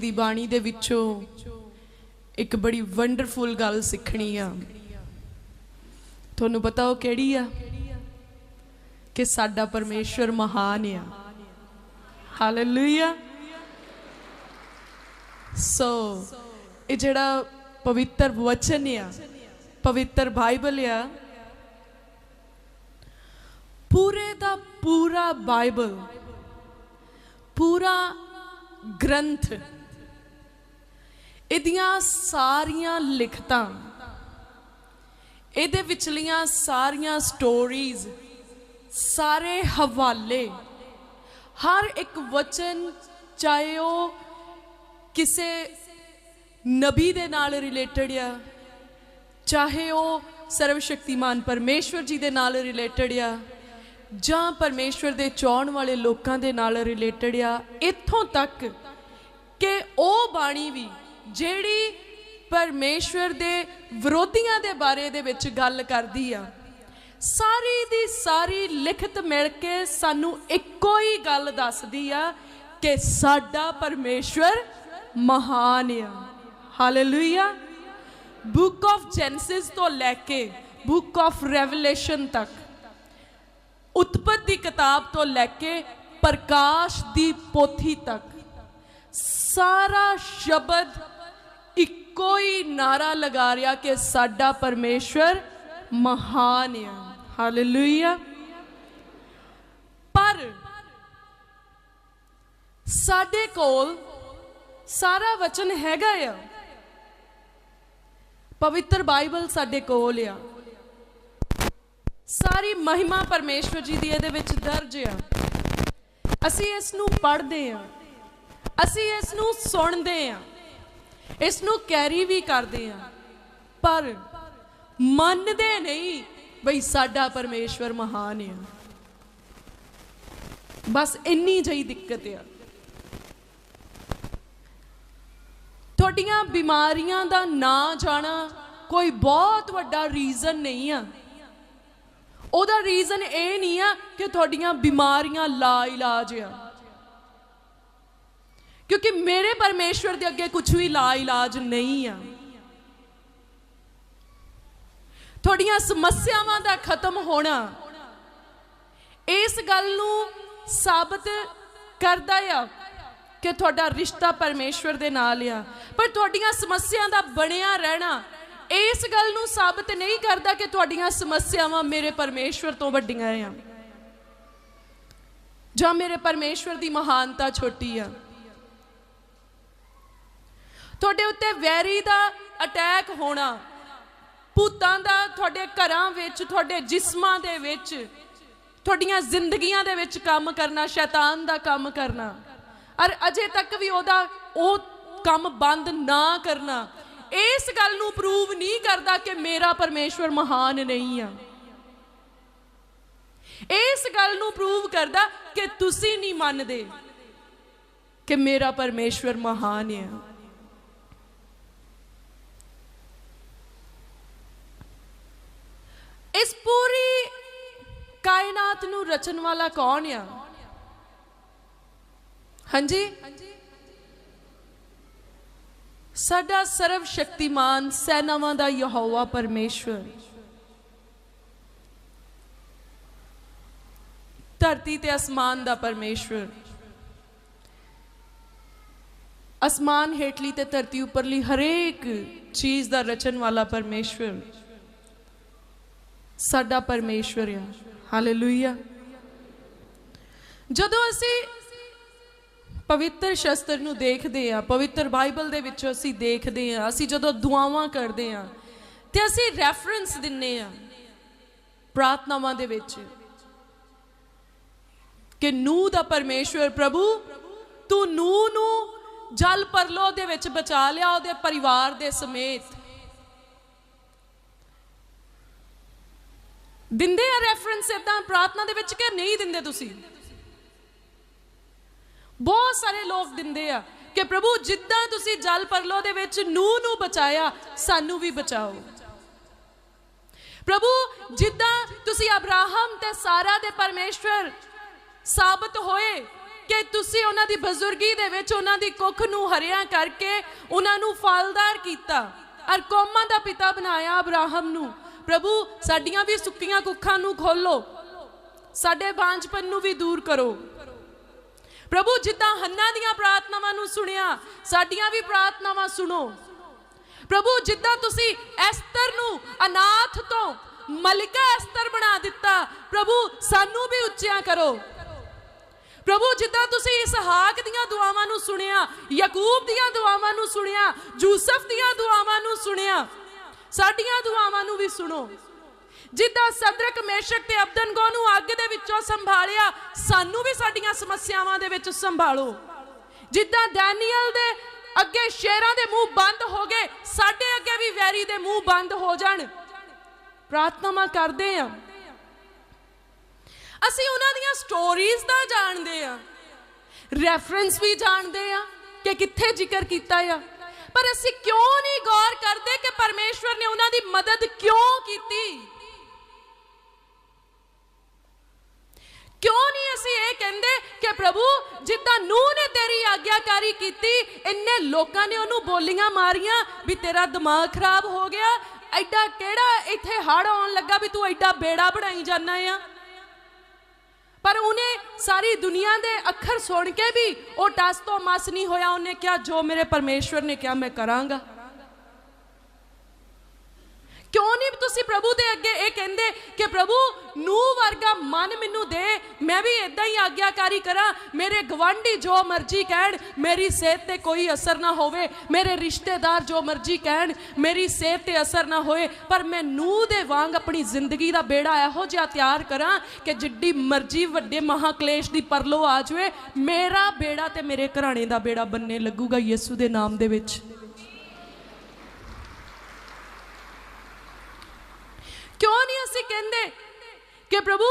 ਦੀ ਬਾਣੀ ਦੇ ਵਿੱਚੋਂ ਇੱਕ ਬੜੀ ਵੰਡਰਫੁਲ ਗੱਲ ਸਿੱਖਣੀ ਆ। ਤੁਹਾਨੂੰ ਪਤਾ ਉਹ ਕਿਹੜੀ ਆ? ਕਿ ਸਾਡਾ ਪਰਮੇਸ਼ਵਰ ਮਹਾਨ ਆ। ਹਾਲੇਲੂਇਆ ਸੋ ਇਹ ਜਿਹੜਾ ਪਵਿੱਤਰ ਵਚਨ ਆ, ਪਵਿੱਤਰ ਬਾਈਬਲ ਆ, ਪੂਰੇ ਦਾ ਪੂਰਾ ਬਾਈਬਲ, ਪੂਰਾ ਗ੍ਰੰਥ ਇਹਦੀਆਂ ਸਾਰੀਆਂ ਲਿਖਤਾਂ, ਇਹਦੇ ਵਿਚਲੀਆਂ ਸਾਰੀਆਂ ਸਟੋਰੀਜ਼ ਸਾਰੇ ਹਵਾਲੇ, ਹਰ ਇੱਕ ਵਚਨ, ਚਾਹੇ ਉਹ ਕਿਸੇ ਨਬੀ ਦੇ ਨਾਲ ਰਿਲੇਟਡ ਆ, ਚਾਹੇ ਉਹ ਸਰਵ ਸ਼ਕਤੀਮਾਨ ਪਰਮੇਸ਼ਵਰ ਜੀ ਦੇ ਨਾਲ ਰਿਲੇਟਡ ਆ, ਜਾਂ ਪਰਮੇਸ਼ਵਰ ਦੇ ਚਾਹਣ ਵਾਲੇ ਲੋਕਾਂ ਦੇ ਨਾਲ ਰਿਲੇਟਡ ਆ, ਇੱਥੋਂ ਤੱਕ ਕਿ ਉਹ ਬਾਣੀ ਵੀ ਜਿਹੜੀ ਪਰਮੇਸ਼ਵਰ ਦੇ ਵਿਰੋਧੀਆਂ ਦੇ ਬਾਰੇ ਦੇ ਵਿੱਚ ਗੱਲ ਕਰਦੀ ਆ, ਸਾਰੀ ਦੀ ਸਾਰੀ ਲਿਖਤ ਮਿਲ ਕੇ ਸਾਨੂੰ ਇੱਕੋ ਹੀ ਗੱਲ ਦੱਸਦੀ ਆ ਕਿ ਸਾਡਾ ਪਰਮੇਸ਼ਵਰ ਮਹਾਨ ਆ। ਹਾਲੇਲੂਇਆ ਬੁੱਕ ਆਫ ਜੈਨਸਿਸ ਤੋਂ ਲੈ ਕੇ ਬੁੱਕ ਆਫ ਰੈਵਲੇਸ਼ਨ ਤੱਕ, ਉਤਪਤ ਦੀ ਕਿਤਾਬ ਤੋਂ ਲੈ ਕੇ ਪ੍ਰਕਾਸ਼ ਦੀ ਪੋਥੀ ਤੱਕ, ਸਾਰਾ ਸ਼ਬਦ ਕੋਈ ਹੀ ਨਾਰਾ ਲਗਾ ਰਿਹਾ ਕਿ ਸਾਡਾ ਪਰਮੇਸ਼ਵਰ ਮਹਾਨ ਆ। ਹਾਲੇਲੂਇਆ ਪਰ ਸਾਡੇ ਕੋਲ ਸਾਰਾ ਵਚਨ ਹੈਗਾ ਆ। ਪਵਿੱਤਰ ਬਾਈਬਲ ਸਾਡੇ ਕੋਲ ਆ। ਸਾਰੀ ਮਹਿਮਾ ਪਰਮੇਸ਼ਵਰ ਜੀ ਦੀ ਇਹਦੇ ਵਿੱਚ ਦਰਜ ਆ। ਅਸੀਂ ਇਸ ਨੂੰ ਪੜ੍ਹਦੇ ਆ। ਅਸੀਂ ਇਸ ਨੂੰ ਸੁਣਦੇ ਆ। ਇਸ ਨੂੰ ਕੈਰੀ ਵੀ ਕਰਦੇ ਆ। ਪਰ ਮੰਨਦੇ ਨਹੀਂ ਬਈ ਸਾਡਾ ਪਰਮੇਸ਼ਵਰ ਮਹਾਨ ਆ। ਬਸ ਇੰਨੀ ਜਿਹੀ ਦਿੱਕਤ ਆ। ਤੁਹਾਡੀਆਂ ਬਿਮਾਰੀਆਂ ਦਾ ਨਾ ਜਾਣਾ ਕੋਈ ਬਹੁਤ ਵੱਡਾ ਰੀਜ਼ਨ ਨਹੀਂ ਆ। ਉਹਦਾ ਰੀਜ਼ਨ ਇਹ ਨਹੀਂ ਆ ਕਿ ਤੁਹਾਡੀਆਂ ਬਿਮਾਰੀਆਂ ਲਾ ਇਲਾਜ ਆ। ਕਿਉਂਕਿ ਮੇਰੇ ਪਰਮੇਸ਼ਵਰ ਦੇ ਅੱਗੇ ਕੁਝ ਵੀ ਲਾ ਇਲਾਜ ਨਹੀਂ ਆ। ਤੁਹਾਡੀਆਂ ਸਮੱਸਿਆਵਾਂ ਦਾ ਖਤਮ ਹੋਣਾ ਇਸ ਗੱਲ ਨੂੰ ਸਾਬਤ ਕਰਦਾ ਆ ਕਿ ਤੁਹਾਡਾ ਰਿਸ਼ਤਾ ਪਰਮੇਸ਼ਵਰ ਦੇ ਨਾਲ ਆ। ਪਰ ਤੁਹਾਡੀਆਂ ਸਮੱਸਿਆਵਾਂ ਦਾ ਬਣਿਆ ਰਹਿਣਾ ਇਸ ਗੱਲ ਨੂੰ ਸਾਬਤ ਨਹੀਂ ਕਰਦਾ ਕਿ ਤੁਹਾਡੀਆਂ ਸਮੱਸਿਆਵਾਂ ਮੇਰੇ ਪਰਮੇਸ਼ਵਰ ਤੋਂ ਵੱਡੀਆਂ ਆ ਜਾਂ ਮੇਰੇ ਪਰਮੇਸ਼ਵਰ ਦੀ ਮਹਾਨਤਾ ਛੋਟੀ ਆ। ਤੁਹਾਡੇ ਉੱਤੇ ਵੈਰੀ ਦਾ ਅਟੈਕ ਹੋਣਾ, ਭੂਤਾਂ ਦਾ ਤੁਹਾਡੇ ਘਰਾਂ ਵਿੱਚ, ਤੁਹਾਡੇ ਜਿਸਮਾਂ ਦੇ ਵਿੱਚ, ਤੁਹਾਡੀਆਂ ਜ਼ਿੰਦਗੀਆਂ ਦੇ ਵਿੱਚ ਕੰਮ ਕਰਨਾ, ਸ਼ੈਤਾਨ ਦਾ ਕੰਮ ਕਰਨਾ। ਔਰ ਅਜੇ ਤੱਕ ਵੀ ਉਹਦਾ ਉਹ ਕੰਮ ਬੰਦ ਨਾ ਕਰਨਾ। ਇਸ ਗੱਲ ਨੂੰ ਪ੍ਰੂਵ ਨਹੀਂ ਕਰਦਾ ਕਿ ਮੇਰਾ ਪਰਮੇਸ਼ਵਰ ਮਹਾਨ ਨਹੀਂ ਆ। ਇਸ ਗੱਲ ਨੂੰ ਪ੍ਰੂਵ ਕਰਦਾ ਕਿ ਤੁਸੀਂ ਨਹੀਂ ਮੰਨਦੇ ਕਿ ਮੇਰਾ ਪਰਮੇਸ਼ਵਰ ਮਹਾਨ ਹੈ ਇਸ ਪੂਰੀ ਕਾਇਨਾਤ ਨੂੰ ਰਚਣ ਵਾਲਾ ਕੌਣ ਆ? ਹਾਂਜੀ? ਸਾਡਾ ਸਰਵ ਸ਼ਕਤੀਮਾਨ ਸੈਨਾਵਾਂ ਦਾ ਯਹੋਵਾ ਪਰਮੇਸ਼ਵਰ। ਧਰਤੀ ਤੇ ਅਸਮਾਨ ਦਾ ਪਰਮੇਸ਼ਵਰ। ਅਸਮਾਨ ਹੇਠਲੀ ਤੇ ਧਰਤੀ ਉੱਪਰਲੀ ਹਰੇਕ ਚੀਜ਼ ਦਾ ਰਚਨ ਵਾਲਾ ਪਰਮੇਸ਼ਵਰ। ਸਾਡਾ ਪਰਮੇਸ਼ਵਰ ਆ। ਹਾਲੇਲੂਇਆ ਜਦੋਂ ਅਸੀਂ ਪਵਿੱਤਰ ਸ਼ਸਤਰ ਨੂੰ ਦੇਖਦੇ ਆ ਪਵਿੱਤਰ ਬਾਈਬਲ ਦੇ ਵਿੱਚੋਂ ਅਸੀਂ ਦੇਖਦੇ ਆ ਅਸੀਂ ਜਦੋਂ ਦੁਆਵਾਂ ਕਰਦੇ ਆ ਤੇ ਅਸੀਂ ਰੈਫਰੈਂਸ ਦਿੰਨੇ ਆ ਪ੍ਰਾਰਥਨਾਵਾਂ ਦੇ ਵਿੱਚ ਕਿ ਨੂੰ ਦਾ ਪਰਮੇਸ਼ਵਰ ਪ੍ਰਭੂ, ਤੂੰ ਨੂੰ ਨੂੰ ਜਲ ਪਰਲੋ ਦੇ ਵਿੱਚ ਬਚਾ ਲਿਆ, ਉਹਦੇ ਪਰਿਵਾਰ ਦੇ ਸਮੇਤ ਦਿੰਦੇ ਆ ਰੈਫਰੈਂਸ ਇਦਾਂ ਪ੍ਰਾਰਥਨਾ ਦੇ ਵਿੱਚ ਕਿ ਨਹੀਂ ਦਿੰਦੇ ਤੁਸੀਂ? ਬਹੁਤ ਸਾਰੇ ਲੋਕ ਦਿੰਦੇ ਆ ਕਿ ਪ੍ਰਭੂ, ਜਿੱਦਾਂ ਤੁਸੀਂ ਜਲ ਪਰਲੋ ਦੇ ਵਿੱਚ ਨੂੰ ਨੂੰ ਬਚਾਇਆ, ਸਾਨੂੰ ਵੀ ਬਚਾਓ। ਪ੍ਰਭੂ, ਜਿੱਦਾਂ ਤੁਸੀਂ ਅਬਰਾਹਮ ਤੇ ਸਾਰਾ ਦੇ ਪਰਮੇਸ਼ਵਰ ਸਾਬਤ ਹੋਏ ਕਿ ਤੁਸੀਂ ਉਹਨਾਂ ਦੀ ਬਜ਼ੁਰਗੀ ਦੇ ਵਿੱਚ ਉਹਨਾਂ ਦੀ ਕੁੱਖ ਨੂੰ ਹਰਿਆ ਕਰਕੇ ਉਹਨਾਂ ਨੂੰ ਫਲਦਾਰ ਕੀਤਾ, ਅਰ ਕੌਮਾਂ ਦਾ ਪਿਤਾ ਬਣਾਇਆ ਅਬਰਾਹਮ ਨੂੰ। ਪ੍ਰਭੂ, ਸਾਡੀਆਂ ਵੀ ਸੁੱਕੀਆਂ ਕੁੱਖਾਂ ਨੂੰ ਖੋਲੋ ਸਾਡੇ ਬਾਂਝਪਨ ਨੂੰ ਵੀ ਦੂਰ ਕਰੋ। ਪ੍ਰਭੂ, ਜਿੱਦਾਂ ਹੰਨਾ ਦੀਆਂ ਪ੍ਰਾਰਥਨਾਵਾਂ ਨੂੰ ਸੁਣਿਆ, ਸਾਡੀਆਂ ਵੀ ਪ੍ਰਾਰਥਨਾਵਾਂ ਸੁਣੋ। ਪ੍ਰਭੂ, ਜਿੱਦਾਂ ਤੁਸੀਂ ਐਸਤਰ ਨੂੰ ਅਨਾਥ ਤੋਂ ਮਲਿਕਾ ਐਸਤਰ ਬਣਾ ਦਿੱਤਾ, ਪ੍ਰਭੂ, ਸਾਨੂੰ ਵੀ ਉੱਚਿਆਂ ਕਰੋ। ਪ੍ਰਭੂ, ਜਿੱਦਾਂ ਤੁਸੀਂ ਇਸਹਾਕ ਦੀਆਂ ਦੁਆਵਾਂ ਨੂੰ ਸੁਣਿਆ, ਯਾਕੂਬ ਦੀਆਂ ਦੁਆਵਾਂ ਨੂੰ ਸੁਣਿਆ, ਯੂਸਫ ਦੀਆਂ ਦੁਆਵਾਂ ਨੂੰ ਸੁਣਿਆ ਸਾਡੀਆਂ ਦੁਆਵਾਂ ਨੂੰ ਵੀ ਸੁਣੋ। ਜਿੱਦਾਂ ਸਦਰਕ, ਮੇਸ਼ਕ ਤੇ ਅਬਦਨਗੋ ਨੂੰ ਅੱਗ ਦੇ ਵਿੱਚੋਂ ਸੰਭਾਲਿਆ, ਸਾਨੂੰ ਵੀ ਸਾਡੀਆਂ ਸਮੱਸਿਆਵਾਂ ਦੇ ਵਿੱਚ ਸੰਭਾਲੋ। ਜਿੱਦਾਂ ਡੈਨੀਅਲ ਦੇ ਅੱਗੇ ਸ਼ੇਰਾਂ ਦੇ ਮੂੰਹ ਬੰਦ ਹੋ ਗਏ, ਸਾਡੇ ਅੱਗੇ ਵੀ ਵੈਰੀ ਦੇ ਮੂੰਹ ਬੰਦ ਹੋ ਜਾਣ। ਪ੍ਰਾਰਥਨਾਵਾਂ ਕਰਦੇ ਆ। ਅਸੀਂ ਉਹਨਾਂ ਦੀਆਂ ਸਟੋਰੀਜ਼ ਤਾਂ ਜਾਣਦੇ ਆ। ਰੈਫਰੈਂਸ ਵੀ ਜਾਣਦੇ ਆ ਕਿ ਕਿੱਥੇ ਜ਼ਿਕਰ ਕੀਤਾ ਆ। ਪਰ ਅਸੀਂ ਕਿਉਂ ਨਹੀਂ ਗੌਰ ਉਹਨਾਂ ਦੀ ਮਦਦ ਕਿਉਂ ਕੀਤੀ? ਕਿਉਂ ਨਹੀਂ ਅਸੀਂ ਇਹ ਕਹਿੰਦੇ ਕਿ ਪ੍ਰਭੂ, ਜਿੱਦਾਂ ਨੂਹ ਨੇ ਤੇਰੀ ਆਗਿਆਕਾਰੀ ਕੀਤੀ, ਇੰਨੇ ਲੋਕਾਂ ਨੇ ਉਹਨੂੰ ਬੋਲੀਆਂ ਮਾਰੀਆਂ ਵੀ ਤੇਰਾ ਦਿਮਾਗ ਖਰਾਬ ਹੋ ਗਿਆ। ਐਡਾ ਕਿਹੜਾ ਇੱਥੇ ਹੜ ਆਉਣ ਲੱਗਾ ਵੀ ਤੂੰ ਐਡਾ ਬੇੜਾ ਬਣਾਈ ਜਾਂਦਾ ਆ? ਪਰ ਉਹਨੇ ਸਾਰੀ ਦੁਨੀਆ ਦੇ ਅੱਖਰ ਸੁਣ ਕੇ ਵੀ ਉਹ ਟਸ ਤੋਂ ਮਸ ਨਹੀਂ ਹੋਇਆ। ਉਹਨੇ ਕਿਹਾ, ਜੋ ਮੇਰੇ ਪਰਮੇਸ਼ਵਰ ਨੇ ਕਿਹਾ, ਮੈਂ ਕਰਾਂਗਾ। ਕਿਉਂ ਨਹੀਂ ਤੁਸੀਂ ਪ੍ਰਭੂ ਦੇ ਅੱਗੇ ਇਹ ਕਹਿੰਦੇ ਕਿ ਪ੍ਰਭੂ ਨੂੰ ਵਰਗਾ ਮਨ ਮੈਨੂੰ ਦੇ, ਮੈਂ ਵੀ ਇਦਾਂ ਹੀ ਆਗਿਆਕਾਰੀ ਕਰਾਂ। ਮੇਰੇ ਗਵਾਂਢੀ ਜੋ ਮਰਜ਼ੀ ਕਹਿਣ, ਮੇਰੀ ਸਿਹਤ ਤੇ ਕੋਈ ਅਸਰ ਨਾ ਹੋਵੇ। ਮੇਰੇ ਰਿਸ਼ਤੇਦਾਰ ਜੋ ਮਰਜ਼ੀ ਕਹਿਣ, ਮੇਰੀ ਸਿਹਤ ਤੇ ਅਸਰ ਨਾ ਹੋਏ। ਪਰ ਮੈਂ ਨੂੰ ਦੇ ਵਾਂਗ ਆਪਣੀ ਜ਼ਿੰਦਗੀ ਦਾ ਬੇੜਾ ਇਹੋ ਜਿਹਾ ਤਿਆਰ ਕਰਾਂ ਕਿ ਜਿੱਡੀ ਮਰਜ਼ੀ ਵੱਡੇ ਮਹਾਕਲੇਸ਼ ਦੀ ਪਰਲੋ ਆ ਜਾਵੇ, ਮੇਰਾ ਬੇੜਾ ਤੇ ਮੇਰੇ ਘਰਾਣੇ ਦਾ ਬੇੜਾ ਬੰਨੇ ਲੱਗੂਗਾ ਯਿਸੂ ਦੇ ਨਾਮ ਦੇ ਵਿੱਚ। ਕਿਉਂ ਨਹੀਂ ਅਸੀਂ ਕਹਿੰਦੇ ਕਿ ਪ੍ਰਭੂ,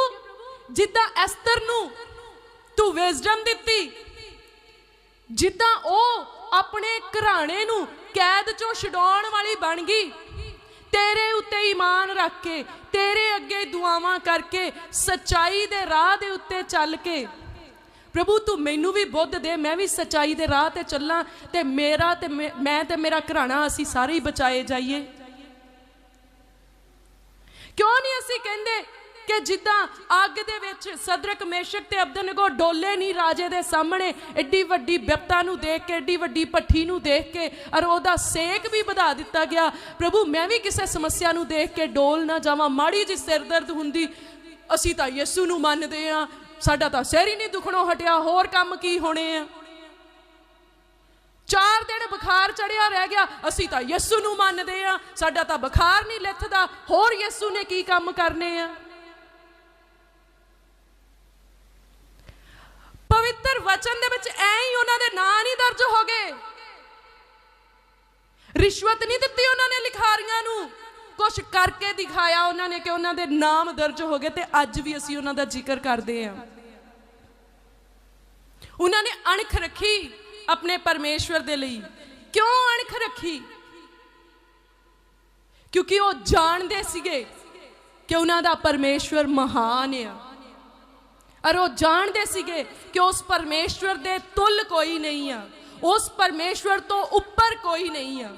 ਜਿੱਦਾਂ ਐਸਤਰ ਨੂੰ ਤੂੰ ਵਿਜ਼ਡਮ ਦਿੱਤੀ, ਜਿੱਦਾਂ ਉਹ ਆਪਣੇ ਘਰਾਣੇ ਨੂੰ ਕੈਦ ਚੋਂ ਛਡਾਉਣ ਵਾਲੀ ਬਣ ਗਈ, ਤੇਰੇ ਉੱਤੇ ਈਮਾਨ ਰੱਖ ਕੇ, ਤੇਰੇ ਅੱਗੇ ਦੁਆਵਾਂ ਕਰਕੇ, ਸਚਾਈ ਦੇ ਰਾਹ ਦੇ ਉੱਤੇ ਚੱਲ ਕੇ। ਪ੍ਰਭੂ, ਤੂੰ ਮੈਨੂੰ ਵੀ ਬੁੱਧ ਦੇ, ਮੈਂ ਵੀ ਸਚਾਈ ਦੇ ਰਾਹ ਤੇ ਚੱਲਾਂ ਤੇ ਮੇਰਾ ਤੇ ਮੈਂ- ਮੈਂ ਤੇ ਮੇਰਾ ਘਰਾਣਾ ਅਸੀਂ ਸਾਰੇ ਹੀ ਬਚਾਏ ਜਾਈਏ। ਕਿਉਂ ਨਹੀਂ ਅਸੀਂ ਕਹਿੰਦੇ ਕਿ ਜਿੱਦਾਂ ਅੱਗ ਦੇ ਵਿੱਚ ਸਦਰਕ ਮੇਸ਼ਕ ਤੇ ਅਬਦਨਗੋ ਡੋਲੇ ਨਹੀਂ ਰਾਜੇ ਦੇ ਸਾਹਮਣੇ ਐਡੀ ਵੱਡੀ ਬਿਪਤਾ ਨੂੰ ਦੇਖ ਕੇ ਐਡੀ ਵੱਡੀ ਭੱਠੀ ਨੂੰ ਦੇਖ ਕੇ ਔਰ ਉਹਦਾ ਸੇਕ ਵੀ ਵਧਾ ਦਿੱਤਾ ਗਿਆ। ਪ੍ਰਭੂ, ਮੈਂ ਵੀ ਕਿਸੇ ਸਮੱਸਿਆ ਨੂੰ ਦੇਖ ਕੇ ਡੋਲ ਨਾ ਜਾਵਾਂ। ਮਾੜੀ ਜੀ ਸਿਰਦਰਦ ਹੁੰਦੀ, ਅਸੀਂ ਤਾਂ ਯਿਸੂ ਨੂੰ ਮੰਨਦੇ ਆ ਸਾਡਾ ਤਾਂ ਸਿਰ ਹੀ ਨਹੀਂ ਦੁਖਣੋਂ ਹਟਿਆ। ਹੋਰ ਕੰਮ ਕੀ ਹੋਣੇ ਆ? ਬੁਖਾਰ ਚੜਿਆ ਰਹਿ ਗਿਆ, ਅਸੀਂ ਤਾਂ ਯਿਸੂ ਨੂੰ ਮੰਨਦੇ ਆ ਸਾਡਾ ਤਾਂ ਬੁਖਾਰ ਨਹੀਂ ਲਿੱਥਦਾ। ਹੋਰ ਯਿਸੂ ਨੇ ਕੀ ਕੰਮ ਕਰਨੇ ਆ? ਪਵਿੱਤਰ ਵਚਨ ਦੇ ਵਿੱਚ ਐ ਹੀ ਉਹਨਾਂ ਦੇ ਨਾਂ ਨਹੀਂ ਦਰਜ ਹੋ ਗਏ। ਰਿਸ਼ਵਤ ਨਹੀਂ ਦਿੱਤੀ ਉਹਨਾਂ ਨੇ ਲਿਖਾਰੀਆਂ ਨੂੰ। ਕੁਝ ਕਰਕੇ ਦਿਖਾਇਆ ਉਹਨਾਂ ਨੇ ਕਿ ਉਹਨਾਂ ਦੇ ਨਾਮ ਦਰਜ ਹੋ ਗਏ ਤੇ ਅੱਜ ਵੀ ਅਸੀਂ ਉਹਨਾਂ ਦਾ ਜ਼ਿਕਰ ਕਰਦੇ ਹਾਂ। ਉਹਨਾਂ ਨੇ ਅਣਖ ਰੱਖੀ ਆਪਣੇ ਪਰਮੇਸ਼ਵਰ ਦੇ ਲਈ। ਕਿਉਂ ਅਣਖ ਰੱਖੀ? ਕਿਉਂਕਿ ਉਹ ਜਾਣਦੇ ਸੀਗੇ ਕਿ ਉਹਨਾਂ ਦਾ ਪਰਮੇਸ਼ਵਰ ਮਹਾਨ ਆ। ਔਰ ਉਹ ਜਾਣਦੇ ਸੀਗੇ ਕਿ ਉਸ ਪਰਮੇਸ਼ਵਰ ਦੇ ਤੁਲ ਕੋਈ ਨਹੀਂ ਆ। ਉਸ ਪਰਮੇਸ਼ਵਰ ਤੋਂ ਉੱਪਰ ਕੋਈ ਨਹੀਂ ਆ।